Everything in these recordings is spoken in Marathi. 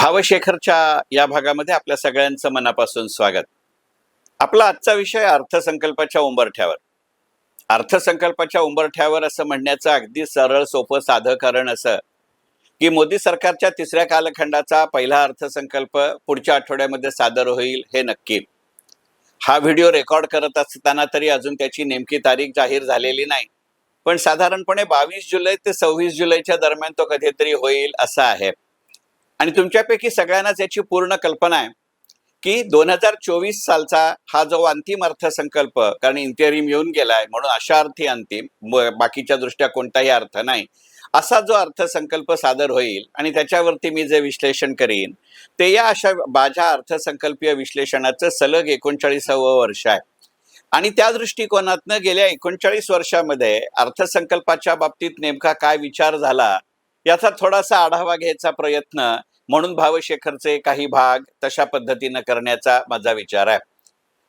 भावशेखरच्या या भागामध्ये आपल्या सगळ्यांचं मनापासून स्वागत. आपला आजचा विषय अर्थसंकल्पाच्या उंबरठ्यावर. अर्थसंकल्पाच्या उंबरठ्यावर असं म्हणण्याचं अगदी सरळ सोपं साधं कारण असं की मोदी सरकारच्या तिसऱ्या कालखंडाचा पहिला अर्थसंकल्प पुढच्या आठवड्यामध्ये सादर होईल हे नक्की. हा व्हिडिओ रेकॉर्ड करत असताना तरी अजून त्याची नेमकी तारीख जाहीर झालेली नाही. पण साधारणपणे बावीस जुलै ते सव्वीस जुलैच्या दरम्यान तो कधीतरी होईल असं आहे. आणि तुमच्यापैकी सगळ्यांनाच याची पूर्ण कल्पना आहे की दोन हजार चोवीस सालचा हा जो अंतिम अर्थसंकल्प कारण इंटेरिम येऊन गेलाय म्हणून अशा अर्थी अंतिम बाकीच्या दृष्ट्या कोणताही अर्थ नाही असा जो अर्थसंकल्प सादर होईल आणि त्याच्यावरती मी जे विश्लेषण करीन ते या अशा माझ्या अर्थसंकल्पीय विश्लेषणाचं सलग एकोणचाळीसावं वर्ष आहे. आणि त्या दृष्टिकोनातनं गेल्या एकोणचाळीस वर्षामध्ये अर्थसंकल्पाच्या बाबतीत नेमका काय विचार झाला याचा थोडासा आढावा घ्यायचा प्रयत्न म्हणून भावशेखरचे काही भाग तशा पद्धतीनं करण्याचा माझा विचार आहे.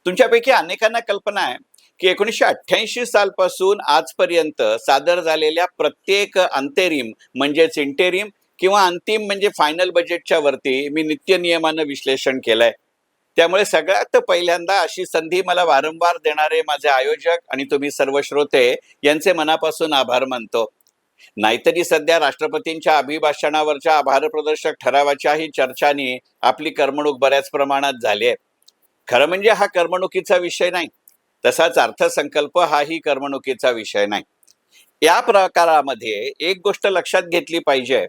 तुमच्यापैकी अनेकांना कल्पना आहे की एकोणीसशे अठ्ठ्याऐंशी सालपासून आजपर्यंत सादर झालेल्या प्रत्येक अंतेरिम म्हणजेच इंटेरिम किंवा अंतिम म्हणजे फायनल बजेटच्या वरती मी नित्य नियमानं विश्लेषण केलंय. त्यामुळे सगळ्यात पहिल्यांदा अशी संधी मला वारंवार देणारे माझे आयोजक आणि तुम्ही सर्व श्रोते यांचे मनापासून आभार मानतो. नाहीतरी सध्या राष्ट्रपतींच्या अभिभाषणावरच्या आभार प्रदर्शक ठरावाच्याही चर्चाने आपली करमणूक बऱ्याच प्रमाणात झाली आहे. खरं म्हणजे हा करमणुकीचा विषय नाही. तसाच अर्थसंकल्प हाही करमणुकीचा विषय नाही. या प्रकारामध्ये एक गोष्ट लक्षात घेतली पाहिजे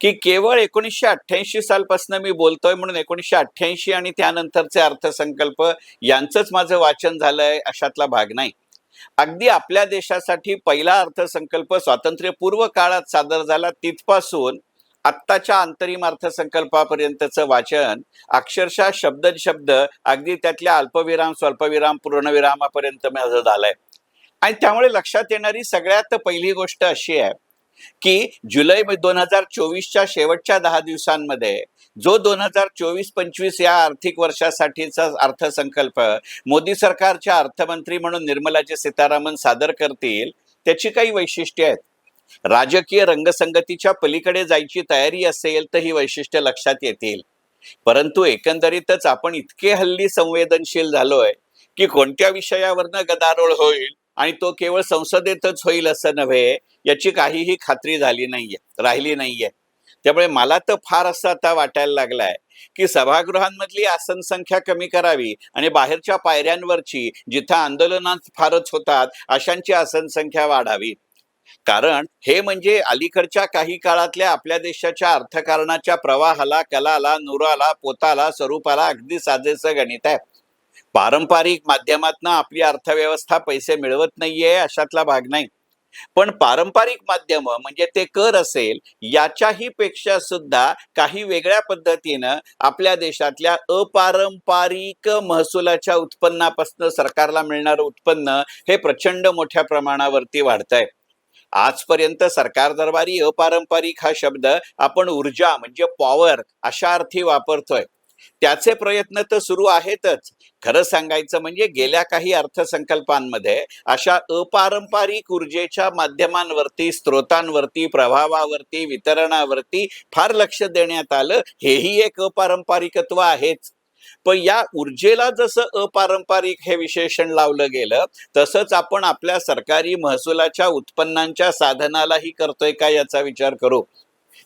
की केवळ एकोणीसशे अठ्ठ्याऐंशी सालपासून मी बोलतोय म्हणून एकोणीसशे अठ्ठ्याऐंशी आणि त्यानंतरचे अर्थसंकल्प यांचंच माझं वाचन झालंय अशातला भाग नाही. अगदी आपल्या देशासाठी पहिला अर्थसंकल्प स्वातंत्र्यपूर्व काळात सादर झाला तिथपासून आत्ताच्या अंतरिम अर्थसंकल्पापर्यंतचं वाचन अक्षरशः शब्द शब्द अगदी त्यातल्या अल्पविराम स्वल्पविराम पूर्णविरामापर्यंत माझं झालंय. आणि त्यामुळे लक्षात येणारी सगळ्यात पहिली गोष्ट अशी आहे की जुलै दोन हजार चोवीसच्या शेवटच्या दहा दिवसांमध्ये जो दोन हजार चोवीस पंचवीस या आर्थिक वर्षासाठीचा अर्थसंकल्प मोदी सरकारच्या अर्थमंत्री म्हणून निर्मलाजी सीतारामन सादर करतील त्याची काही वैशिष्ट्ये आहेत. राजकीय रंगसंगतीच्या पलीकडे जायची तयारी असेल तर ही वैशिष्ट्य लक्षात येतील. परंतु एकंदरीतच आपण इतके हल्ली संवेदनशील झालोय की कोणत्या विषयावरनं गदारोळ होईल? आणि तो केवळ संसदेतच होईल असं नव्हे याची काहीही खात्री झाली नाहीये राहिली नाहीये. त्यामुळे मला तर फार असं आता वाटायला लागलाय की सभागृहांमधली आसन संख्या कमी करावी आणि बाहेरच्या पायऱ्यांवरची जिथं आंदोलनात फारच होतात अशांची आसन संख्या वाढावी. कारण हे म्हणजे अलीकडच्या काही काळातल्या आपल्या देशाच्या अर्थकारणाच्या प्रवाहाला कलाला नुराला पोताला स्वरूपाला अगदी साजेसं गणित आहे. पारंपरिक माध्यमातनं आपली अर्थव्यवस्था पैसे मिळवत नाहीये अशातला भाग नाही. पण पारंपरिक माध्यम म्हणजे ते कर असेल याच्याही पेक्षा सुद्धा काही वेगळ्या पद्धतीनं आपल्या देशातल्या अपारंपरिक महसुलाच्या उत्पन्नापासून सरकारला मिळणारं उत्पन्न हे प्रचंड मोठ्या प्रमाणावरती वाढत आहे आजपर्यंत सरकार दरबारी अपारंपरिक हा शब्द आपण ऊर्जा म्हणजे पॉवर अशा अर्थी वापरतोय. त्याचे प्रयत्न तर सुरू आहेतच खरं सांगायचं म्हणजे गेल्या काही अर्थसंकल्पांमध्ये अशा अपारंपरिक ऊर्जेच्या माध्यमांवरती स्त्रोतांवरती प्रभावावरती वितरणावरती फार लक्ष देण्यात आलं. हेही एक अपारंपरिकत्व आहेच. पण या ऊर्जेला जसं अपारंपरिक हे विशेषण लावलं गेलं तसंच आपण आपल्या सरकारी महसुलाच्या उत्पन्नांच्या साधनालाही करतोय का याचा विचार करू?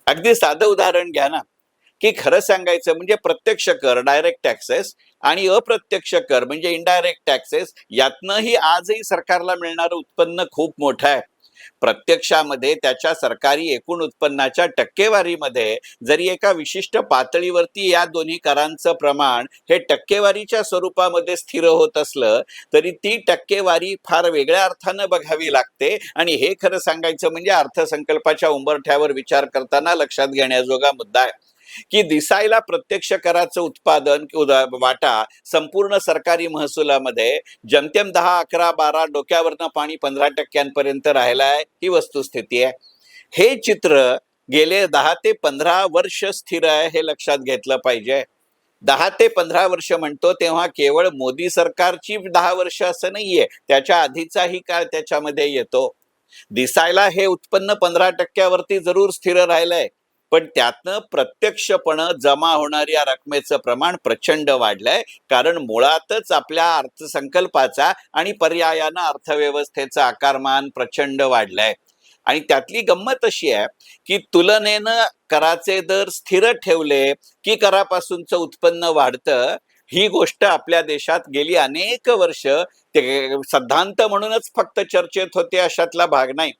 अगदी साधं उदाहरण घ्या ना. की खरं सांगायचं म्हणजे प्रत्यक्ष कर डायरेक्ट टॅक्सेस आणि अप्रत्यक्ष कर म्हणजे इनडायरेक्ट टॅक्सेस यातनंही आजही सरकारला मिळणारं उत्पन्न खूप मोठं आहे. प्रत्यक्षामध्ये त्याच्या सरकारी एकूण उत्पन्नाच्या टक्केवारीमध्ये जरी एका विशिष्ट पातळीवरती या दोन्ही करांचं प्रमाण हे टक्केवारीच्या स्वरूपामध्ये स्थिर होत असलं तरी ती टक्केवारी फार वेगळ्या अर्थानं बघावी लागते. आणि हे खरं सांगायचं म्हणजे अर्थसंकल्पाच्या उंबरठ्यावर विचार करताना लक्षात घेण्याजोगा मुद्दा आहे. की दिसायला प्रत्यक्ष कराचं उत्पादन उदा- वाटा संपूर्ण सरकारी महसुलामध्ये जमतेम दहा अकरा बारा डोक्यावरनं पाणी पंधरा टक्क्यांपर्यंत राहिलाय ही वस्तुस्थिती आहे. हे चित्र गेले दहा ते पंधरा वर्ष स्थिर आहे हे लक्षात घेतलं पाहिजे. दहा ते पंधरा वर्ष म्हणतो तेव्हा केवळ मोदी सरकारची दहा वर्ष असं नाहीये त्याच्या आधीचाही काळ त्याच्यामध्ये येतो. दिसायला हे उत्पन्न पंधरा टक्क्यावरती जरूर स्थिर राहिलंय. पण त्यातनं प्रत्यक्षपणं जमा होणाऱ्या रकमेचं प्रमाण प्रचंड वाढलंय. कारण मुळातच आपल्या अर्थसंकल्पाचा आणि पर्यायानं अर्थव्यवस्थेचं आकारमान प्रचंड वाढलंय. आणि त्यातली गंमत अशी आहे की तुलनेनं कराचे दर स्थिर ठेवले की करापासूनचं उत्पन्न वाढतं ही गोष्ट आपल्या देशात गेली अनेक वर्ष ते सिद्धांत म्हणूनच फक्त चर्चेत होते अशातला भाग नाही.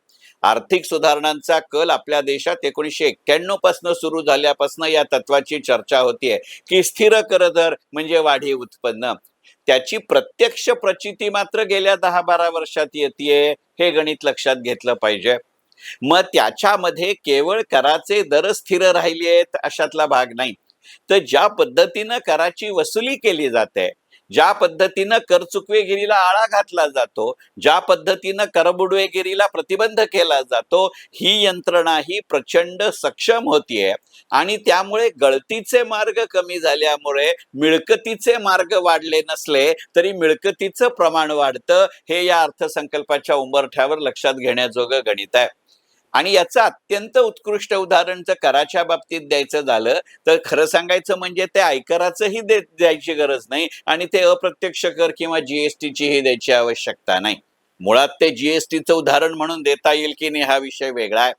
आर्थिक सुधारणांचा कल आपल्या देशात एकोणीसशे एक्क्याण्णवपासून सुरू झाल्यापासून या तत्वाची चर्चा होतीये. की स्थिर कर दर म्हणजे वाढीव उत्पन्न. त्याची प्रत्यक्ष प्रचिती मात्र गेल्या दहा बारा वर्षात येते हे गणित लक्षात घेतलं पाहिजे. मग त्याच्यामध्ये केवळ कराचे दर स्थिर राहिले आहेत अशातला भाग नाही. तर ज्या पद्धतीनं कराची वसुली केली जाते ज्या पद्धतीनं करचुकवेगिरीला आळा घातला जातो ज्या पद्धतीनं करबुडवेगिरीला प्रतिबंध केला जातो ही यंत्रणा ही प्रचंड सक्षम होतीये. आणि त्यामुळे गळतीचे मार्ग कमी झाल्यामुळे मिळकतीचे मार्ग वाढले नसले तरी मिळकतीचं प्रमाण वाढतं हे या अर्थसंकल्पाच्या उंबरठ्यावर लक्षात घेण्याजोगं गणित आहे. आणि याचं अत्यंत उत्कृष्ट उदाहरण जर कराच्या बाबतीत द्यायचं झालं तर खरं सांगायचं म्हणजे ते आयकराचंही दे द्यायची गरज नाही आणि ते अप्रत्यक्ष कर किंवा जीएसटीचीही द्यायची आवश्यकता नाही. मुळात ते जीएसटीचं उदाहरण म्हणून देता येईल की नाही हा विषय वेगळा आहे.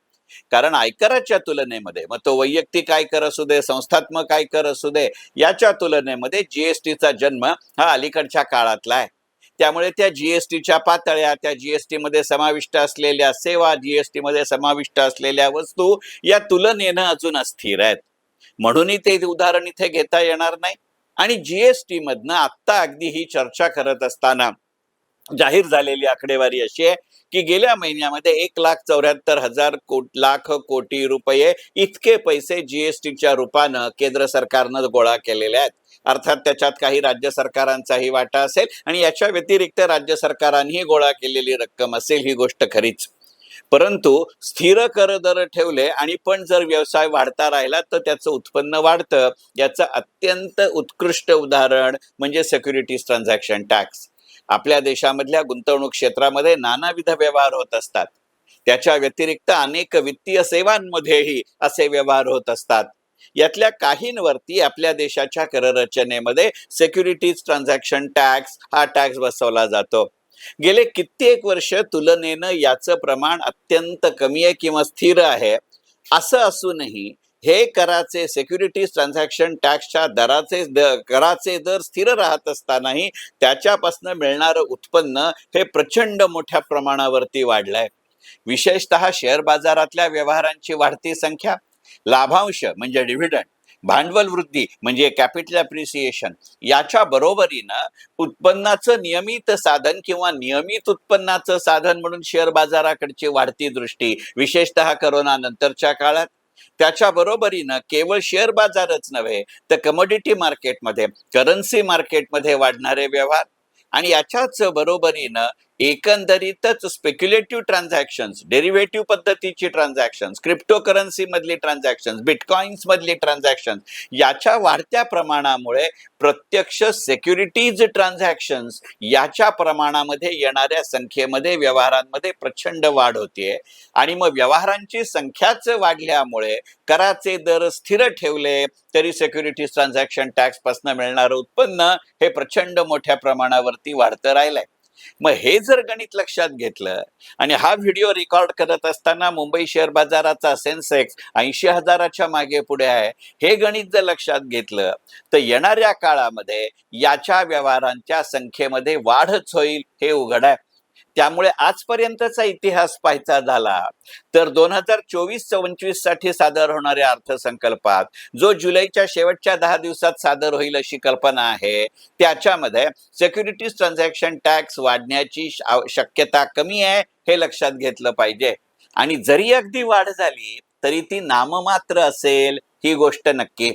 कारण आयकराच्या तुलनेमध्ये मग तो वैयक्तिक आयकर असू दे संस्थात्मक आयकर असू दे याच्या तुलनेमध्ये जीएसटीचा जन्म हा अलीकडच्या काळातला आहे. त्यामुळे त्या जीएसटीच्या पातळ्या त्या जीएसटी मध्ये समाविष्ट असलेल्या सेवा जीएसटी मध्ये समाविष्ट असलेल्या वस्तू या तुलनेनं अजून अस्थिर आहेत. म्हणूनही ते उदाहरण इथे घेता येणार नाही. आणि जीएसटी मधनं आत्ता अगदी ही चर्चा करत असताना जाहीर झालेली आकडेवारी अशी आहे की गेल्या महिन्यामध्ये एक लाख चौऱ्याहत्तर हजार कोट लाख कोटी रुपये इतके पैसे जीएसटीच्या रूपानं केंद्र सरकारनं गोळा केलेले आहेत. अर्थात त्याच्यात काही राज्य सरकारांचाही वाटा असेल आणि याच्या व्यतिरिक्त राज्य सरकारांनी गोळा केलेली रक्कम असेल ही गोष्ट खरीच. परंतु स्थिर कर दर ठेवले आणि पण जर व्यवसाय वाढता राहिला तर त्याचं उत्पन्न वाढतं. याचं अत्यंत उत्कृष्ट उदाहरण म्हणजे सेक्युरिटीज ट्रान्झॅक्शन टॅक्स आपल्या देशामधल्या गुंतवणूक क्षेत्रामध्ये नानाविध व्यवहार होत असतात. त्याच्या व्यतिरिक्त अनेक वित्तीय सेवांमध्येही असे व्यवहार होत असतात. यातल्या काहींवरती आपल्या देशाच्या कररचनेमध्ये सेक्युरिटीज ट्रान्झॅक्शन टॅक्स हा टॅक्स बसवला जातो. गेले कित्येक वर्ष तुलनेनं याचं प्रमाण अत्यंत कमी आहे किंवा स्थिर आहे. असं असूनही हे कराचे सेक्युरिटीज ट्रान्झॅक्शन टॅक्सच्या दराचे द- कराचे दर स्थिर राहत असतानाही त्याच्यापासून मिळणारं उत्पन्न हे प्रचंड मोठ्या प्रमाणावरती वाढलंय. विशेषतः शेअर बाजारातल्या व्यवहारांची वाढती संख्या. लाभांश म्हणजे डिव्हिडंड भांडवल वृद्धी म्हणजे कॅपिटल अप्रिसिएशन याच्या बरोबरीनं उत्पन्नाचं नियमित साधन किंवा नियमित उत्पन्नाचं साधन म्हणून शेअर बाजाराकडची वाढती दृष्टी विशेषतः करोना नंतरच्या काळात. त्याच्या बरोबरीनं केवळ शेअर बाजारच नव्हे तर कमोडिटी मार्केटमध्ये करन्सी मार्केटमध्ये वाढणारे व्यवहार आणि याच्याच बरोबरीनं एकंदरीतच स्पेक्युलेटिव्ह ट्रान्झॅक्शन्स डेरिव्हेटिव्ह पद्धतीची ट्रान्झॅक्शन्स क्रिप्टोकरन्सी मधली ट्रान्झॅक्शन्स बिटकॉइन्स मधली ट्रान्झॅक्शन्स याच्या वाढत्या प्रमाणामुळे प्रत्यक्ष सेक्युरिटीज ट्रान्झॅक्शन्स याच्या प्रमाणामध्ये येणाऱ्या संख्येमध्ये व्यवहारांमध्ये प्रचंड वाढ होतीये. आणि मग व्यवहारांची संख्याच वाढल्यामुळे कराचे दर स्थिर ठेवले तरी सेक्युरिटीज ट्रान्झॅक्शन टॅक्सपासून मिळणारं उत्पन्न हे प्रचंड मोठ्या प्रमाणावरती वाढतं राहिलंय. मग हे जर गणित लक्षात घेतलं आणि हा व्हिडिओ रेकॉर्ड करत असताना मुंबई शेअर बाजाराचा सेन्सेक्स ऐंशी हजाराच्या मागे पुढे आहे हे गणित जर लक्षात घेतलं तर येणाऱ्या काळामध्ये याच्या व्यवहारांच्या संख्येमध्ये वाढच होईल हे उघड आहे. त्यामुळे आजपर्यंतचा इतिहास पाहायचा झाला तर दोन हजार चोवीस पंचवीससाठी सादर होणाऱ्या अर्थसंकल्पात जो जुलैच्या शेवटच्या दहा दिवसात सादर होईल अशी कल्पना आहे त्याच्यामध्ये सेक्युरिटीज ट्रान्झॅक्शन टॅक्स वाढण्याची शक्यता कमी आहे हे लक्षात घेतलं पाहिजे. आणि जरी अगदी वाढ झाली तरी ती नाममात्र असेल ही गोष्ट नक्की.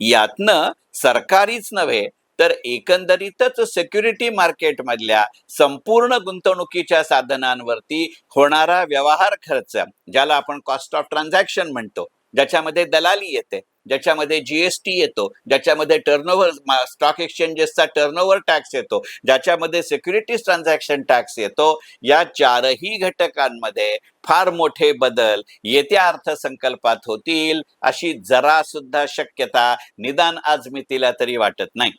यातनं सरकारीच नव्हे तर एकंदरीतच सिक्युरिटी मार्केटमधल्या संपूर्ण गुंतवणुकीच्या साधनांवरती होणारा व्यवहार खर्च ज्याला आपण कॉस्ट ऑफ ट्रान्झॅक्शन म्हणतो ज्याच्यामध्ये दलाली येते ज्याच्यामध्ये जीएसटी येतो ज्याच्यामध्ये टर्नओव्हर स्टॉक एक्सचेंजेसचा टर्नओव्हर टॅक्स येतो ज्याच्यामध्ये सिक्युरिटीज ट्रान्झॅक्शन टॅक्स येतो या चारही घटकांमध्ये फार मोठे बदल येत्या अर्थसंकल्पात होतील अशी जरा सुद्धा शक्यता निदान आज मी तिला तरी वाटत नाही.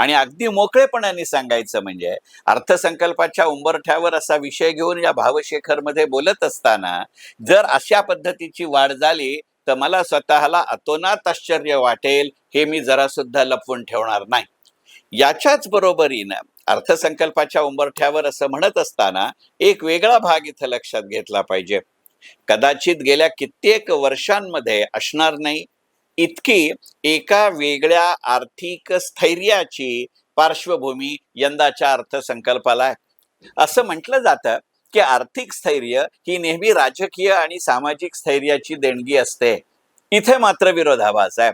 आणि अगदी मोकळेपणाने सांगायचं म्हणजे अर्थसंकल्पाच्या उंबरठ्यावर असा विषय घेऊन या भावशेखरमध्ये बोलत असताना जर अशा पद्धतीची वाढ झाली तर मला स्वतःला अतोनात आश्चर्य वाटेल हे मी जरा सुद्धा लपवून ठेवणार नाही. याच्याच बरोबरीनं अर्थसंकल्पाच्या उंबरठ्यावर असं म्हणत असताना एक वेगळा भाग इथं लक्षात घेतला पाहिजे. कदाचित गेल्या कित्येक वर्षांमध्ये असणार नाही इतकी एका वेगळ्या आर्थिक स्थैर्याची पार्श्वभूमी यंदाच्या अर्थसंकल्पाला आहे. असं म्हटलं जातं की आर्थिक स्थैर्य ही नेहमी राजकीय आणि सामाजिक स्थैर्याची देणगी असते. इथे मात्र विरोधाभास आहे.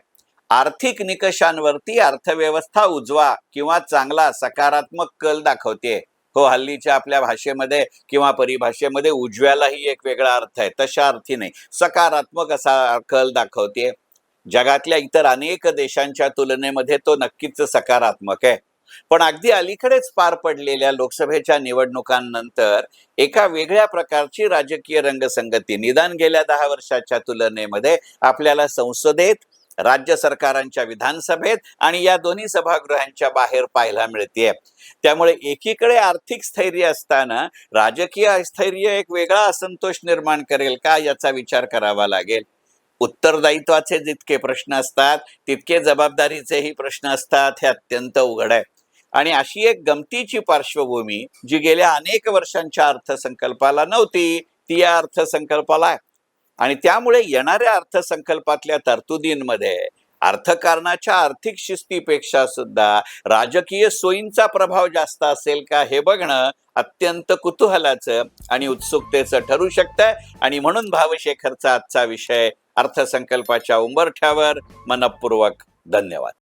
आर्थिक निकषांवरती अर्थव्यवस्था उजवा किंवा चांगला सकारात्मक कल दाखवते. हो हल्लीच्या आपल्या भाषेमध्ये किंवा परिभाषेमध्ये उजव्यालाही एक वेगळा अर्थ आहे. तशा अर्थी नाही. सकारात्मक असा कल दाखवते. जगातल्या इतर अनेक देशांच्या तुलनेमध्ये तो नक्कीच सकारात्मक आहे. पण अगदी अलीकडेच पार पडलेल्या लोकसभेच्या निवडणुकांनंतर एका वेगळ्या प्रकारची राजकीय रंगसंगती निदान गेल्या दहा वर्षाच्या तुलनेमध्ये आपल्याला संसदेत राज्य सरकारांच्या विधानसभेत आणि या दोन्ही सभागृहांच्या बाहेर पाहायला मिळते त्यामुळे एकीकडे आर्थिक स्थैर्य असताना राजकीय स्थैर्य एक वेगळा असंतोष निर्माण करेल का याचा विचार करावा लागेल. उत्तरदायित्वाचे जितके प्रश्न असतात तितके जबाबदारीचेही प्रश्न असतात हे अत्यंत उघड आहे. आणि अशी एक गमतीची पार्श्वभूमी जी गेल्या अनेक वर्षांच्या अर्थसंकल्पाला नव्हती ती या अर्थसंकल्पाला आहे. आणि त्यामुळे येणाऱ्या अर्थसंकल्पातल्या तरतुदींमध्ये अर्थकारणाच्या आर्थिक शिस्तीपेक्षा सुद्धा राजकीय सोयींचा प्रभाव जास्त असेल का हे बघणं अत्यंत कुतूहलाचं आणि उत्सुकतेचं ठरू शकतं आणि म्हणून भावशेखरचा आजचा विषय अर्थसंकल्पाच्या उंबरठ्यावर मनपूर्वक धन्यवाद.